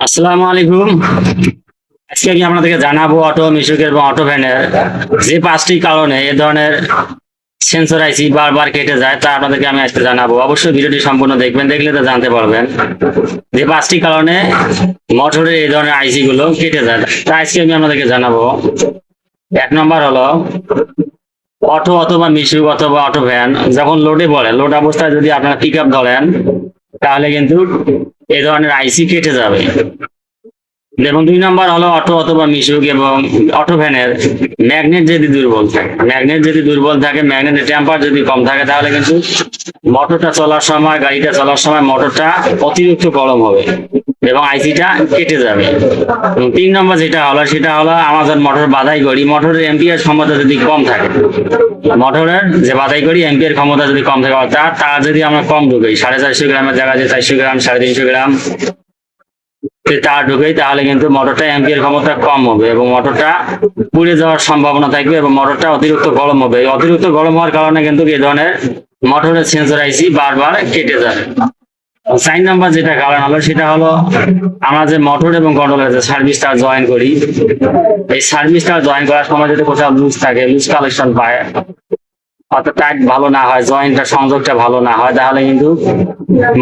আসসালামু আলাইকুম। আজকে আমি আপনাদেরকে জানাব অটো মিশুকের এবং অটো ভ্যানের যে পাঁচটি কারণে এ ধরনের সেন্সর আইসি বারবার কেটে যায় তা আপনাদেরকে আমি আজকে জানাব। অবশ্যই ভিডিওটি সম্পূর্ণ দেখবেন, দেখলে তো জানতে পারবেন যে পাঁচটি কারণে মোটরের এই ধরনের আইসি গুলো কেটে যায়। তা আজকে আমি আপনাদেরকে জানাব। এক নম্বর হলো অটো অথবা মিশুক অথবা অটো ভ্যান যখন লোডে পড়ে লোড অবস্থায় যদি আপনারা পিক আপ ধরেন, তাহলে কিন্তু এই ধরনের আইসি কেটে যাবে। এবং দুই নম্বর হলো অটো অথবা মিশুক এবং অটো ভ্যানের। ম্যাগনেট যদি দুর্বল থাকে, ম্যাগনেট যদি দুর্বল থাকে, ম্যাগনেটের টেম্পার যদি কম থাকে, তাহলে কিন্তু মোটরটা চলার সময়, গাড়িটা চলার সময় মোটরটা অতিরিক্ত গরম হবে। এবং আইসিটা কেটে যাবে। এবং তিন নম্বর যেটা হলো, সেটা হলো আমাদের মোটর বাধাই করি। মোটরের এম্পিয়ার ক্ষমতা যদি কম থাকে মোটরের যে বাধাই করি এম্পিয়ার ক্ষমতা যদি কম থাকে, অর্থাৎ তার যদি আমরা কম ঢুকাই, সাড়ে চারশো গ্রামের জায়গায় যে চারশো গ্রাম, সাড়ে তিনশো গ্রাম তার ঢুকেই, তাহলে কিন্তু মোটরটা এম্পিয়ার ক্ষমতা কম হবে এবং মোটরটা পুড়ে যাওয়ার সম্ভাবনা থাকবে এবং মোটরটা অতিরিক্ত গরম হবে। অতিরিক্ত গরম হওয়ার কারণে কিন্তু এই ধরনের মোটরের সেন্সর আইসি বারবার কেটে যাবে। সাইন নাম্বার যেটা কারণ হলো সেটা হলো আমরা যে মোটর এবং কন্ট্রোলের যে সার্ভিসটা জয়েন করি, এই সার্ভিসটা জয়েন করার সময় যদি কোথাও লুজ থাকে লুজ কালেকশন পায়, অর্থাৎ টাইট ভালো না হয় জয়েন্টটা সংযোগটা ভালো না হয়, তাহলে কিন্তু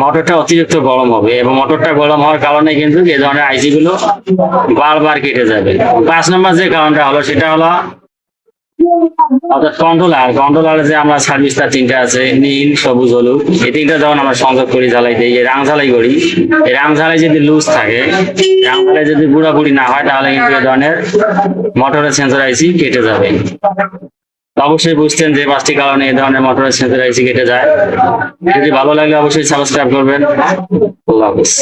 মোটরটা অতিরিক্ত গরম হবে এবং মোটরটা গরম হওয়ার কারণে কিন্তু এই ধরনের আইসি গুলো বারবার কেটে যাবে। পাঁচ নম্বর যে কারণটা হলো সেটা হলো অর্থাৎ কন্ট্রোলার, কন্ট্রোলারে যে আমরা সার্ভিসটা তিনটা আছে, নীল, সবুজ, হলুদ, এই তিনটা যখন আমরা সংযোগ করি জ্বালাইতে এই রাং ঝালাই করি রাং ঝালাই যদি লুজ থাকে রাং ঝালাই যদি পুরাপুরি না হয়, তাহলে কিন্তু এই ধরনের মোটরের সেন্সর আইসি কেটে যাবে। অবশ্যই বুঝতেন যে পাঁচটি কারণে এই ধরনের মোটরের সেন্সর আইসি কেটে যায়। যদি ভালো লাগলে অবশ্যই সাবস্ক্রাইব করবেন। আল্লাহ হাফিজ।